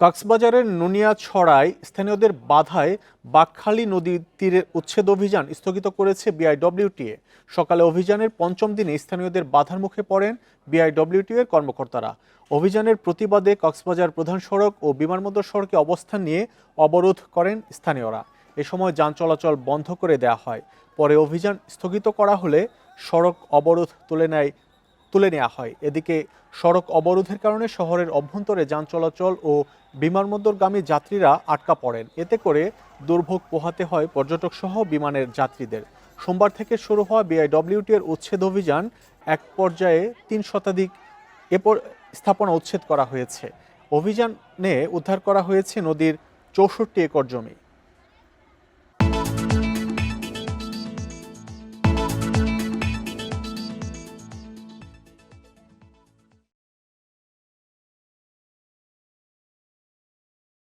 কক্সবাজারের নুনিয়া ছড়ায় স্থানীয়দের বাধায় বাকখালী নদীর তীরের উচ্ছেদ অভিযান স্থগিত করেছে বিআইডব্লিউটিএ। সকালে অভিযানের পঞ্চম দিনে স্থানীয়দের বাধার মুখে পড়েন বিআইডব্লিউটিএ এর কর্মকর্তারা। অভিযানের প্রতিবাদে কক্সবাজার প্রধান সড়ক ও বিমানবন্দর সড়কে অবস্থান নিয়ে অবরোধ করেন স্থানীয়রা। এ সময় যান চলাচল বন্ধ করে দেওয়া হয়। পরে অভিযান স্থগিত করা হলে সড়ক অবরোধ তুলে নেয় তুলে নেওয়া হয়। এদিকে সড়ক অবরোধের কারণে শহরের অভ্যন্তরে যান চলাচল ও বিমানবন্দরগামী যাত্রীরা আটকা পড়েন। এতে করে দুর্ভোগ পোহাতে হয় পর্যটক সহ বিমানের যাত্রীদের। সোমবার থেকে শুরু হওয়া বিআইডব্লিউটি এর উচ্ছেদ অভিযান এক পর্যায়ে তিন শতাধিক এরপর স্থাপনা উচ্ছেদ করা হয়েছে। অভিযানে উদ্ধার করা হয়েছে নদীর চৌষট্টি একর জমি।